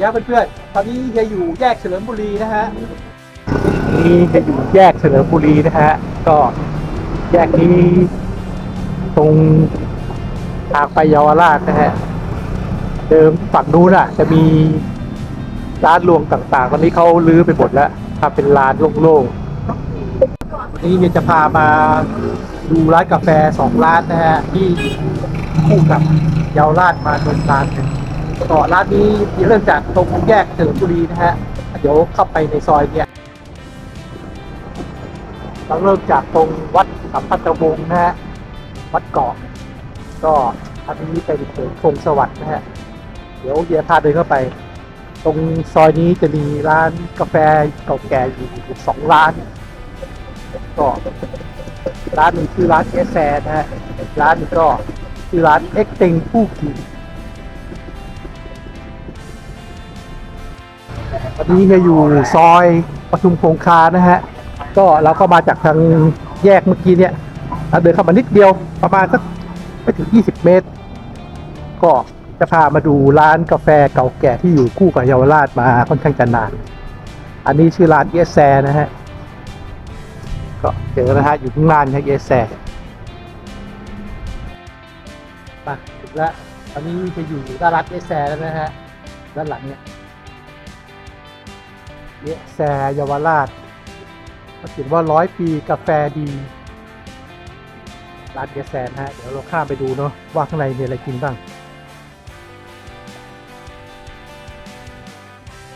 ดียวเพื่อนๆ ตอนนี้เฮียอยู่แยกเฉลิมบุรีนะฮะ นี่เฮียอยู่แยกเฉลิมบุรีนะฮะ ก็แยกนี้ตรงทางไปเยาวราชนะฮะ เดิมฝั่งนู้นอะ จะมีร้านรวงต่างๆ ตอนนี้เขาลื้อไปหมดแล้วทำเป็นร้านโล่งๆ วันนี้เฮียจะพามาดูร้านกาแฟสองร้านนะฮะที่คู่กับเยาวราชมาตรงร้านหนึ่ง ก็ร้านนี้เริ่มจากตรงแยกเฉลิมบุรีนะฮะ เดี๋ยวเข้าไปในซอยเนี่ยเราเริ่มจากตรงวัดสัมพันธวงศ์นะฮะ วัดเกาะ ก็อันนี้เป็นเสริมพงสวัสดิ์นะฮะ เดี๋ยวเดียพาเดินเข้าไป ตรงซอยนี้จะมีร้านกาแฟเก่าแก่อยู่สองร้าน ก็ร้านหนึ่งชื่อร้านเอสแซนะฮะ ร้านนึงก็ชื่อร้านเอ็กเต็งผู้กิน วันนี้เนี่ยอยู่ซอยประชุมโคงคานะฮะ ก็เราก็มาจากทางแยกเมื่อกี้เนี่ยเราเดินเข้ามานิดเดียวประมาณสักไม่ถึง 20 เมตร ก็จะพามาดูร้านกาแฟเก่าแก่ที่อยู่คู่กับเยาวราชมาค่อนข้างจะนาน อันนี้ชื่อร้านเอสแซนะฮะ ก็เจอนะฮะอยู่ข้างล่างนะเอสแซมาถึงแล้วตอนนี้จะอยู่ด้านร้านเอสแซแล้วนะฮะ ด้านหลังเนี่ย เยแซเยาวราชเขาเขียนว่าร้อยปีกาแฟดีร้านเยแซนะฮะ เดี๋ยวเราข้ามไปดูเนาะว่าข้างในมีอะไรกินบ้าง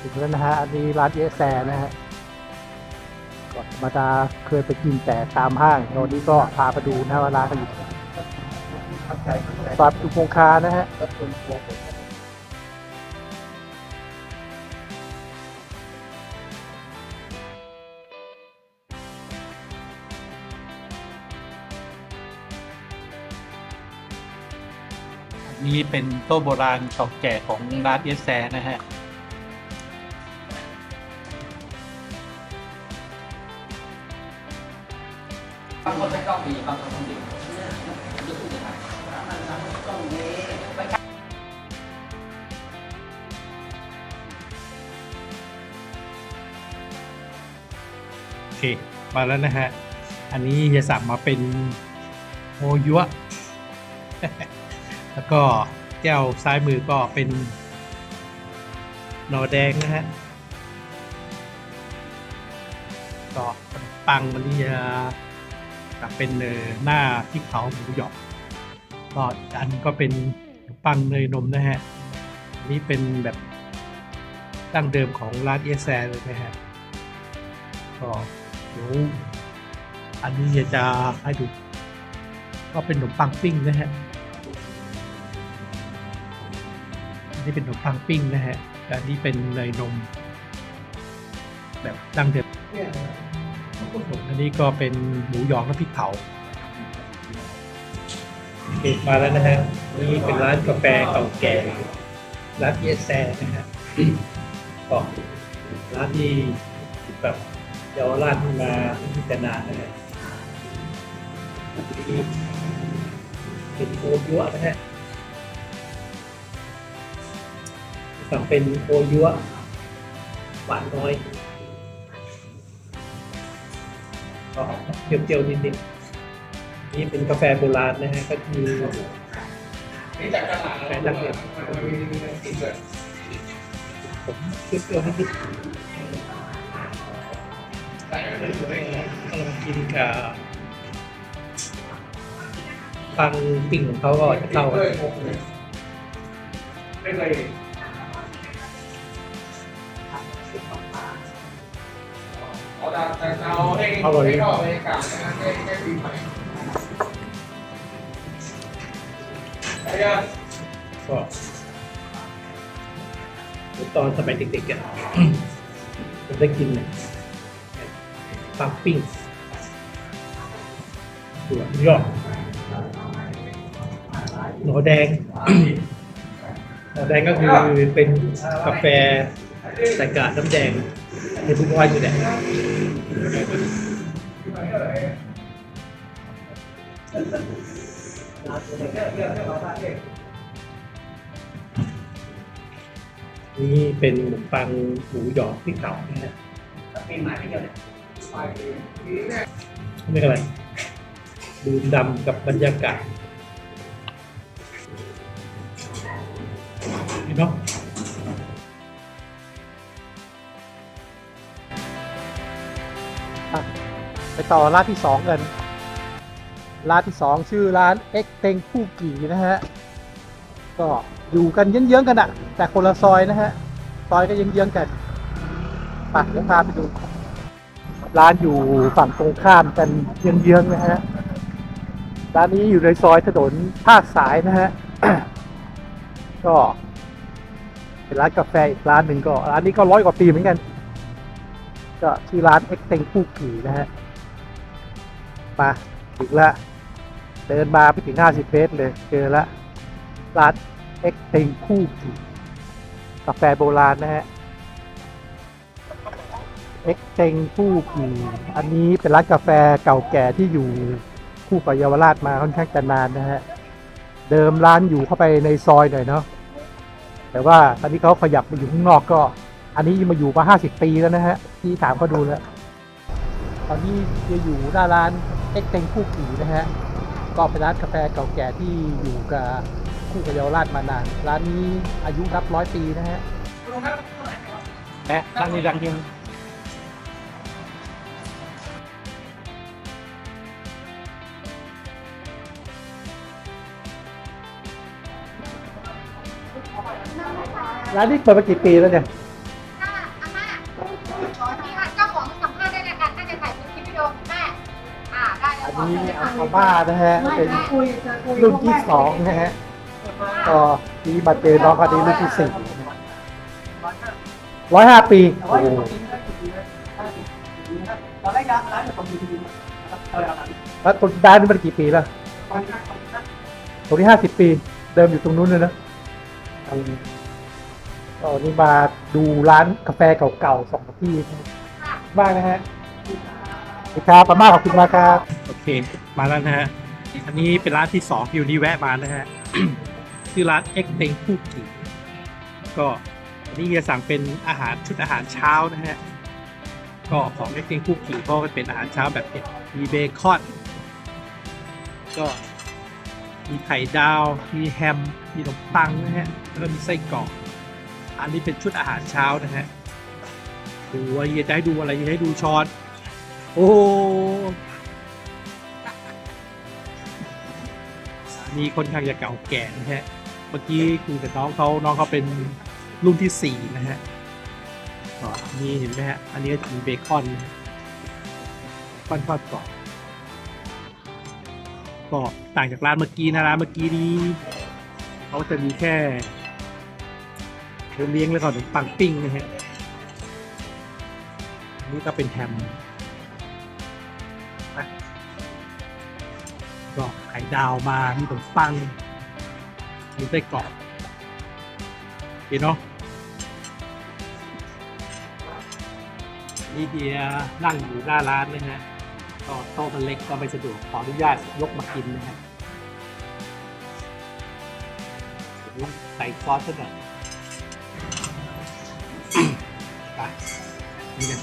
ถึงแล้วนะฮะอันนี้ร้านเยแซนะฮะก่อนธรรมดาเคยไปกินแต่ตามห้างตอนนี้ก็พาไปดูนะว่าร้านเขาอยู่ที่ไหนซอยจุคงคานะฮะ นี่เป็นโต๊ะโบราณเก่าแก่ของร้านเอสแซนะฮะบางคนไม่ต้องมีบางคนต้องมีโอเค มาแล้วนะฮะ อันนี้จะสั่งมาเป็นโมยุะ แล้วก็แก้วซ้ายมือก็เป็นหนอแดงนะฮะก็ปังมันนี่จะกับเป็นเอ่อหน้าพริกเผาหมูหยองก็อีกอันก็เป็นขนมปังเนยนมนะฮะนนี้เป็นแบบดั้งเดิมของร้านเอแซเลยนะฮะก็เดี๋ยวอันนี้จะให้ดู ก็เป็นขนมปังปิ้งนะฮะ นี้เป็นขนมปังปิ้งนะฮะอันนี้เป็นเนยนม แบบดั้งเดิมอันนี้ก็เป็นหมูยองน้ำพริกเผาโอเคมาแล้วนะฮะนี่เป็นร้านกาแฟเก่าแก่ร้านเยสแซนะฮะก็ร้านที่แบบเยาวราชมาที่แต่นานนะฮะนี่เป็นโอยัวนะฮะ สั่งเป็นโอยัวหวานน้อย ก็เปรี้ยวๆนิดๆนี่เป็นกาแฟโบราณนะฮะก็คือนี่จากตลาดกาแฟดั้งเดิมผมเปรี้ยวๆนิดๆกำลังกินกับปังปิ้งของเขาก็จะเข้าไม่เลย เอาดาวแต่เอาให้ให้เข้าบรรยากาศนะให้ให้ปีใหม่ไอ้ยาก็ตอนสมัยเด็กๆกันผมได้กินเนี่ยปังปิ้งส่วยอดหนอแดงหนอแดงก็คือเป็นกาแฟใส่กากน้ำแดง ในทุกวันอยู่แหละนี่เป็นขนมปังหมูหยองที่เผานะฮะป็นหมายไม่เกี่ยวเลยไปนี่ยไม่เป็นไรดื่มดำกับบรรยากาศเห็นเนา ไปต่อร้านที่สองกัน ร้านที่สองชื่อร้านเอ็กเต็งคู่กี่นะฮะ ก็อยู่กันเยื้องๆกันอะแต่คนละซอยนะฮะ ซอยก็เยื้องๆกันไปเดี๋ยวพาไปดู ร้านอยู่ฝั่งตรงข้ามกันเยื้องๆนะฮะ ร้านนี้อยู่ในซอยถนนภาคสายนะฮะ ก็เป็นร้านกาแฟอีกร้านหนึ่งก็ ร้านนี้ก็ร้อยกว่าปีเหมือนกัน ก็ชื่อร้านเอ็กเต็งคู่กี่นะฮะ มาถึงละ เดินมาไปถึง 50 เมตรเลย เจอละ ร้านเอ็กเต็งคู่กีกาแฟโบราณนะฮะ เอ็กเต็งคู่กีอันนี้เป็นร้านกาแฟเก่าแก่ที่อยู่คู่กับเยาวราชมาค่อนข้างจะนานนะฮะ เดิมร้านอยู่เข้าไปในซอยหน่อยเนาะ แต่ว่าตอนนี้เขาขยับมาอยู่ข้างนอกก็ อันนี้มาอยู่มา 50 ปีแล้วนะฮะ ที่ถามเขาดูแล้ว ตอนนี้จะอยู่หน้าร้าน เอ็กเต็งคู่กี่นะฮะก็เป็นร้านกาแฟเก่าแก่ที่อยู่กับคู่กับเยาวราชมานาน ร้านนี้อายุนับร้อยปีนะฮะแอะร้านนี้ดังจริงร้านนี้เปิดมากี่ปีแล้วเนี่ยาบ้านะฮะ เป็นรุ่นที่สองนะฮะ ก็นี่มาเจอน้องคนนี้รุ่นที่สี่ร้อยห้าปี โอ้โหตอนแรกร้านร้านอยู่ตรงนี้เอาละครับแล้วตรงด้านนี้มันกี่ปีแล้วตรงนี้ห้าสิบปี เดิมอยู่ตรงนู้นเลยนะอืมก็นี่มาดูร้านกาแฟเก่าๆสองที่บ้างนะฮะสวัสดีครับป้าม่าขอบคุณมากครับ โอเค มาแล้วนะฮะ อันนี้เป็นร้านที่สองอยู่นี่แวะมานะฮะ ชื่อร้านเอ็กเต็งคู่กี่ก็อันนี้จะสั่งเป็นอาหารชุดอาหารเช้านะฮะ ก็ของเอ็กเต็งคู่กี่ก็เป็นอาหารเช้าแบบเผ็ดมีเบคอน ก็มีไข่ดาว มีแฮม มีขนมปังนะฮะ แล้วก็มีไส้กรอก อันนี้เป็นชุดอาหารเช้านะฮะดูว่าเฮียจะให้ดูอะไรเฮียให้ดูช้อน โอ้โนี้ค่อนข้างจะเก่าแก่นะฮะ เมื่อกี้คุยกับน้องเขาน้องเขาเป็นรุ่นที่สี่นะฮะนี่เห็นไหมฮะ อันนี้ก็จะมีเบคอนนะฮะเบคอนทอดกรอบก็ต่างจากร้านเมื่อกี้นะร้านเมื่อกี้นี้เขาจะมีแค่เลี้ยงแล้วก็ขนมปังปิ้งนะฮะนนี้ก็เป็นแฮม ดาวมา มีขนมปัง มีไส้กรอกเห็นเนาะนี่เดียนั่งอยู่หน้าร้านนะฮะก็โต๊ะมันเล็กก็ไม่สะดวกขออนุญาตยกมากินนะฮะเดี๋ยวใส่ซอสซะหน่อยไปนี่กัน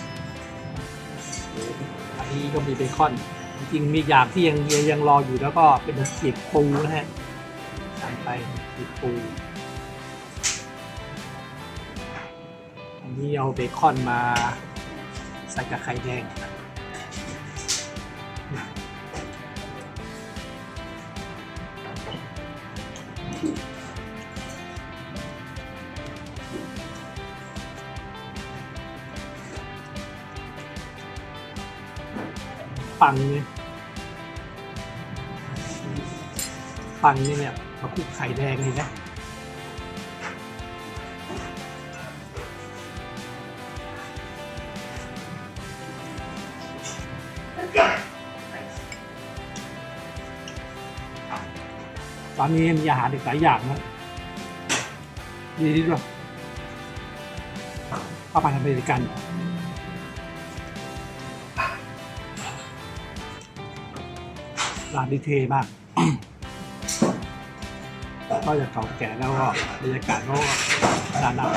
อันนี้ก็มีเบคอน จริงมีอย่างที่ยังยังยังรออยู่แล้วก็เป็นขีดปูนะฮะสั่งไปขีดปูอันนี้เอาเบคอนมาใส่กับไข่แดง ปังเนี่ยปังนี่เนี่ยมาคลุกไข่แดงเลยนะตอนนี้มีอาหารอีกหลายอย่างนะดีดีด้วยข้าวผัดอเมริกัน ร้านนี้เท่มากก็จะกเก่าแก่แล้วก็บรรยากาศก็น่ารัก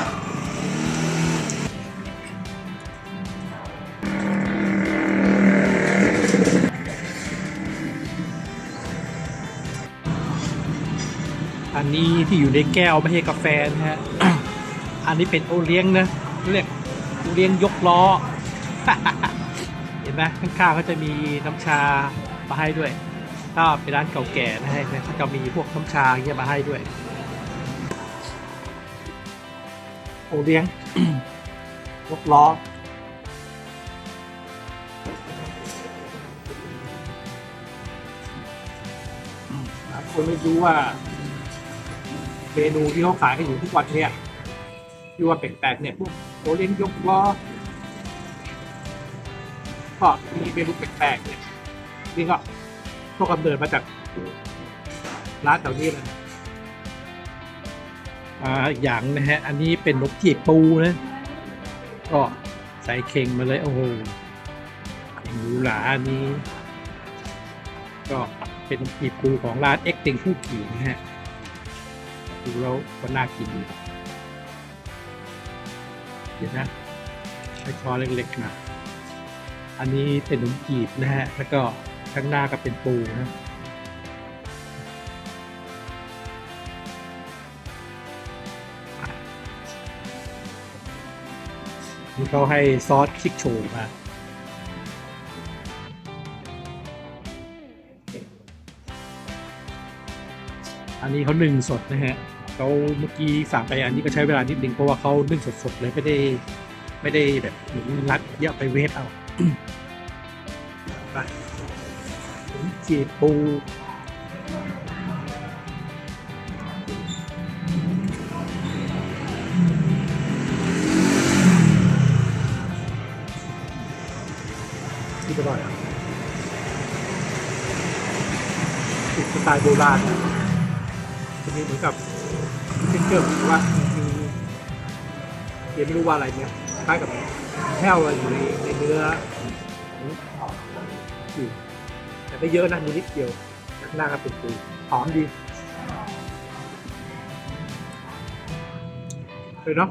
อันนี้ที่อยู่ในแก้วไม่ใช่กาแฟนะฮะ อันนี้เป็นโอเลี้ยงนะเรียกโอเลี้ยงยกล้อ เห็นไหมข้างๆก็จะมีน้ำชามาให้ด้วย ถ้าเป็นร้านเก่าแก่นะฮะเขาจะมีพวกน้ำชาเงี้ยมาให้ด้วยโอเลี้ยงยกล้อหลายคนไม่รู้ว่าเมนูที่เขาขายกันอยู่ทุกวันเนี่ยที่ว่าแปลกๆเนี่ยพวกโอเลี้ยงยกล้อก็มีเมนูแปลกๆเนี่ยนี่ก็ พวกกำเนิดมาจากร้านแถวนี้เลยอ่าอีกอย่างนะฮะ อันนี้เป็นนกจีบปูนะ ก็ใส่เข่งมาเลยโอ้โหเข่งหรูหราอันนี้ ก็เป็นปีบปูของร้านเอ็กต็งคู่ขี่นะฮะ ดูแล้วก็น่ากินดีเดี๋ยวนะใช้ช้อนเล็กๆนะอันนี้เป็นนมจีบนะฮะ แล้วก็ ข้างหน้าก็เป็นปูนะนี่เขาให้ซอสชิกโชมาอันนี้เขานึ่งสดนะฮะเขาเมื่อกี้สั่งไปอันนี้ก็ใช้เวลานิดนึงเพราะว่าเขานึ่งสดๆเลยไม่ได้ไม่ได้แบบรัดเยอะไปเวฟเอา จีบปูที่อร่อยติดสไตล์โบราณจะมีเหมือนกับเท็กเจอร์หรือว่ามีเดี๋ยวไม่รู้ว่าอะไรเนี่ยคล้ายกับแห้วอะไรอยู่ในในเนื้ออยู่ ไม่เยอะนะมีนิดเดียวหน้าก็เป็นปูหอมดีเลยเนาะ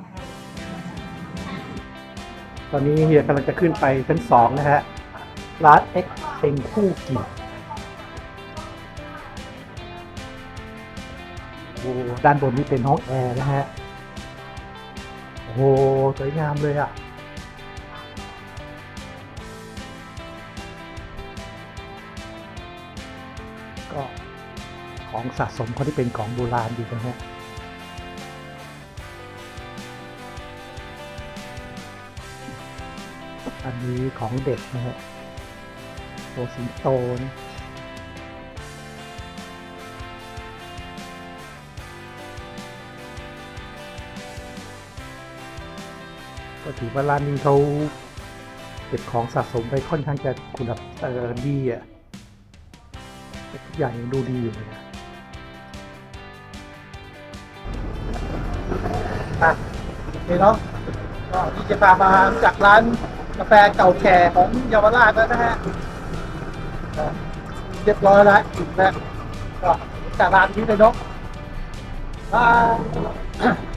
ตอนนี้เฮียกำลังจะขึ้นไปชั้นสองนะฮะ ร้านเอ็กเต็งคู่กี่โอ้ด้านบนนี่เป็นห้องแอร์นะฮะ โอ้โหสวยงามเลยอะ ของสะสมเขาที่เป็นของโบราณดีนะฮะอันนี้ของเด็กนะฮะตัวสิงโตนะก็ถือว่าร้านนี้เขาเก็บของสะสมไปค่อนข้างจะคุณภาพดีอะแต่ทุกอย่างยังดูดีอยู่เลยนะ โอเคเนาะก็ที่จะพามาจากร้านกาแฟเก่าแก่ของเยาวราชแล้วนะฮะก็เรียบร้อยแล้วอีกแล้วก็จากร้านนี้เลยเนาะบาย